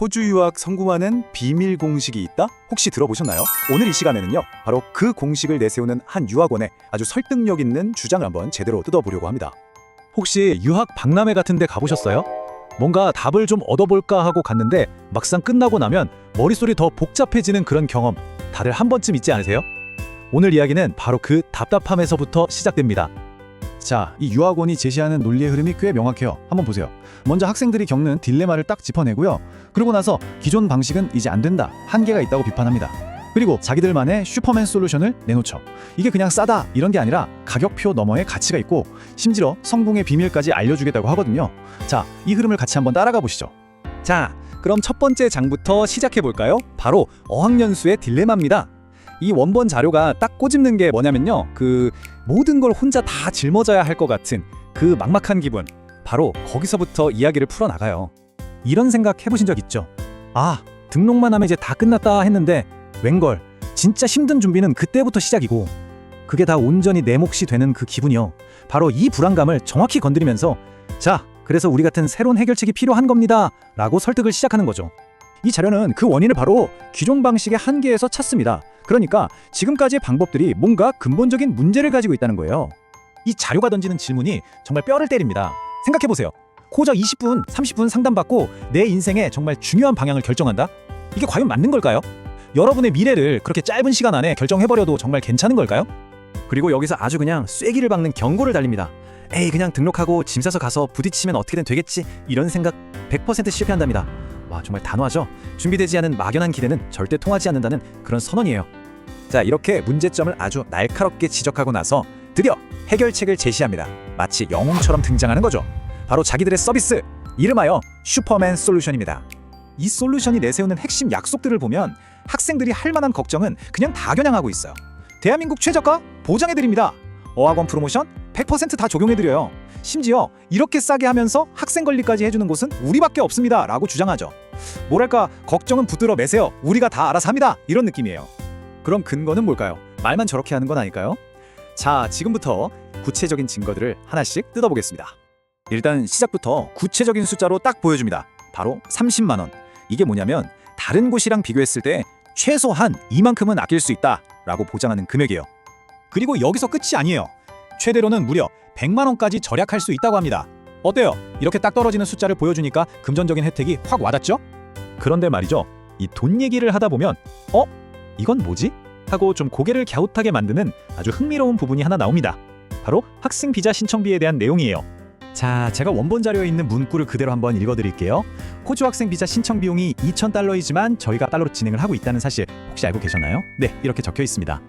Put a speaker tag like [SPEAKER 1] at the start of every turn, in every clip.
[SPEAKER 1] 호주 유학 성공하는 비밀 공식이 있다? 혹시 들어보셨나요? 오늘 이 시간에는요, 바로 그 공식을 내세우는 한 유학원의 아주 설득력 있는 주장을 한번 제대로 뜯어보려고 합니다.
[SPEAKER 2] 혹시 유학 박람회 같은 데 가보셨어요? 뭔가 답을 좀 얻어볼까 하고 갔는데 막상 끝나고 나면 머릿속이 더 복잡해지는 그런 경험 다들 한 번쯤 있지 않으세요? 오늘 이야기는 바로 그 답답함에서부터 시작됩니다.
[SPEAKER 3] 자, 이 유학원이 제시하는 논리의 흐름이 꽤 명확해요. 한번 보세요. 먼저 학생들이 겪는 딜레마를 딱 짚어내고요. 그러고 나서 기존 방식은 이제 안 된다. 한계가 있다고 비판합니다. 그리고 자기들만의 슈퍼맨 솔루션을 내놓죠. 이게 그냥 싸다 이런 게 아니라 가격표 너머의 가치가 있고 심지어 성공의 비밀까지 알려주겠다고 하거든요. 자, 이 흐름을 같이 한번 따라가 보시죠.
[SPEAKER 2] 자, 그럼 첫 번째 장부터 시작해 볼까요? 바로 어학연수의 딜레마입니다. 이 원본 자료가 딱 꼬집는 게 뭐냐면요. 그 모든 걸 혼자 다 짊어져야 할 것 같은 그 막막한 기분. 바로 거기서부터 이야기를 풀어 나가요. 이런 생각 해보신 적 있죠? 아, 등록만 하면 이제 다 끝났다 했는데 웬걸 진짜 힘든 준비는 그때부터 시작이고 그게 다 온전히 내 몫이 되는 그 기분이요. 바로 이 불안감을 정확히 건드리면서 자, 그래서 우리 같은 새로운 해결책이 필요한 겁니다. 라고 설득을 시작하는 거죠. 이 자료는 그 원인을 바로 기존 방식의 한계에서 찾습니다. 그러니까 지금까지의 방법들이 뭔가 근본적인 문제를 가지고 있다는 거예요. 이 자료가 던지는 질문이 정말 뼈를 때립니다. 생각해 보세요. 고작 20분, 30분 상담받고 내 인생의 정말 중요한 방향을 결정한다? 이게 과연 맞는 걸까요? 여러분의 미래를 그렇게 짧은 시간 안에 결정해버려도 정말 괜찮은 걸까요? 그리고 여기서 아주 그냥 쐐기를 박는 경고를 달립니다. 에이 그냥 등록하고 짐 싸서 가서 부딪히면 어떻게든 되겠지 이런 생각 100% 실패한답니다. 와 정말 단호하죠? 준비되지 않은 막연한 기대는 절대 통하지 않는다는 그런 선언이에요. 자 이렇게 문제점을 아주 날카롭게 지적하고 나서 드디어 해결책을 제시합니다. 마치 영웅처럼 등장하는 거죠. 바로 자기들의 서비스 이름하여 슈퍼맨 솔루션입니다. 이 솔루션이 내세우는 핵심 약속들을 보면 학생들이 할 만한 걱정은 그냥 다 겨냥하고 있어요. 대한민국 최저가 보장해드립니다. 어학원 프로모션 100%다 적용해드려요. 심지어 이렇게 싸게 하면서 학생 관리까지 해주는 곳은 우리밖에 없습니다. 라고 주장하죠. 뭐랄까 걱정은 붙들어 매세요. 우리가 다 알아서 합니다. 이런 느낌이에요. 그럼 근거는 뭘까요? 말만 저렇게 하는 건 아닐까요? 자, 지금부터 구체적인 증거들을 하나씩 뜯어보겠습니다. 일단 시작부터 구체적인 숫자로 딱 보여줍니다. 바로 30만 원. 이게 뭐냐면 다른 곳이랑 비교했을 때 최소한 이만큼은 아낄 수 있다라고 보장하는 금액이에요. 그리고 여기서 끝이 아니에요. 최대로는 무려 100만 원까지 절약할 수 있다고 합니다. 어때요? 이렇게 딱 떨어지는 숫자를 보여주니까 금전적인 혜택이 확 와닿죠? 그런데 말이죠. 이 돈 얘기를 하다 보면 어? 이건 뭐지? 하고 좀 고개를 갸웃하게 만드는 아주 흥미로운 부분이 하나 나옵니다. 바로 학생 비자 신청비에 대한 내용이에요. 자, 제가 원본 자료에 있는 문구를 그대로 한번 읽어드릴게요. 호주 학생 비자 신청 비용이 2,000달러이지만 저희가 달러로 진행을 하고 있다는 사실 혹시 알고 계셨나요? 네, 이렇게 적혀 있습니다.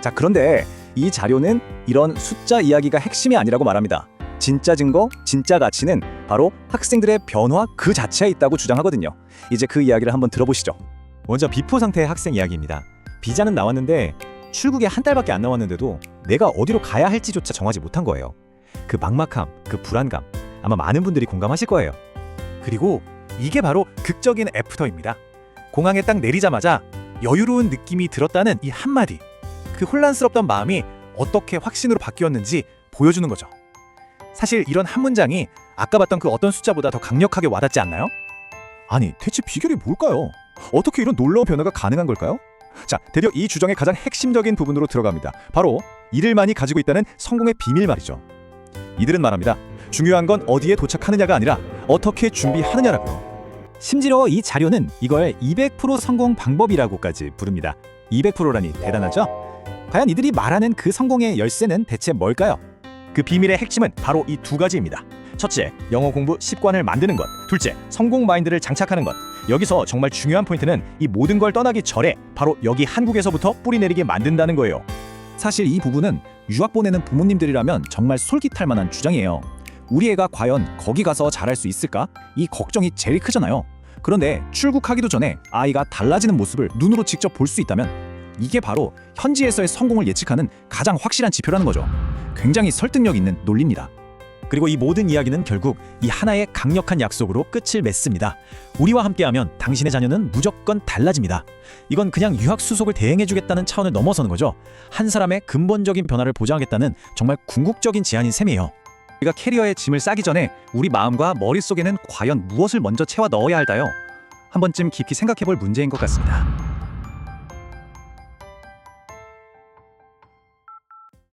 [SPEAKER 2] 자, 그런데 이 자료는 이런 숫자 이야기가 핵심이 아니라고 말합니다. 진짜 증거, 진짜 가치는 바로 학생들의 변화 그 자체에 있다고 주장하거든요. 이제 그 이야기를 한번 들어보시죠. 먼저 비포 상태의 학생 이야기입니다. 비자는 나왔는데 출국에 한 달밖에 안 남았는데도 내가 어디로 가야 할지조차 정하지 못한 거예요. 그 막막함, 그 불안감 아마 많은 분들이 공감하실 거예요. 그리고 이게 바로 극적인 애프터입니다. 공항에 딱 내리자마자 여유로운 느낌이 들었다는 이 한마디. 그 혼란스럽던 마음이 어떻게 확신으로 바뀌었는지 보여주는 거죠. 사실 이런 한 문장이 아까 봤던 그 어떤 숫자보다 더 강력하게 와닿지 않나요? 아니, 대체 비결이 뭘까요? 어떻게 이런 놀라운 변화가 가능한 걸까요? 자, 대략 이 주장의 가장 핵심적인 부분으로 들어갑니다. 바로 이들만이 가지고 있다는 성공의 비밀 말이죠. 이들은 말합니다. 중요한 건 어디에 도착하느냐가 아니라 어떻게 준비하느냐라고요. 심지어 이 자료는 이걸 200% 성공 방법이라고까지 부릅니다. 200%라니 대단하죠? 과연 이들이 말하는 그 성공의 열쇠는 대체 뭘까요? 그 비밀의 핵심은 바로 이 두 가지입니다. 첫째, 영어 공부 습관을 만드는 것. 둘째, 성공 마인드를 장착하는 것. 여기서 정말 중요한 포인트는 이 모든 걸 떠나기 전에 바로 여기 한국에서부터 뿌리 내리게 만든다는 거예요. 사실 이 부분은 유학 보내는 부모님들이라면 정말 솔깃할 만한 주장이에요. 우리 애가 과연 거기 가서 잘할 수 있을까? 이 걱정이 제일 크잖아요. 그런데 출국하기도 전에 아이가 달라지는 모습을 눈으로 직접 볼 수 있다면 이게 바로 현지에서의 성공을 예측하는 가장 확실한 지표라는 거죠. 굉장히 설득력 있는 논리입니다. 그리고 이 모든 이야기는 결국 이 하나의 강력한 약속으로 끝을 맺습니다. 우리와 함께하면 당신의 자녀는 무조건 달라집니다. 이건 그냥 유학 수속을 대행해주겠다는 차원을 넘어서는 거죠. 한 사람의 근본적인 변화를 보장하겠다는 정말 궁극적인 제안인 셈이에요. 우리가 캐리어에 짐을 싸기 전에 우리 마음과 머릿속에는 과연 무엇을 먼저 채워 넣어야 할까요? 한 번쯤 깊이 생각해 볼 문제인 것 같습니다.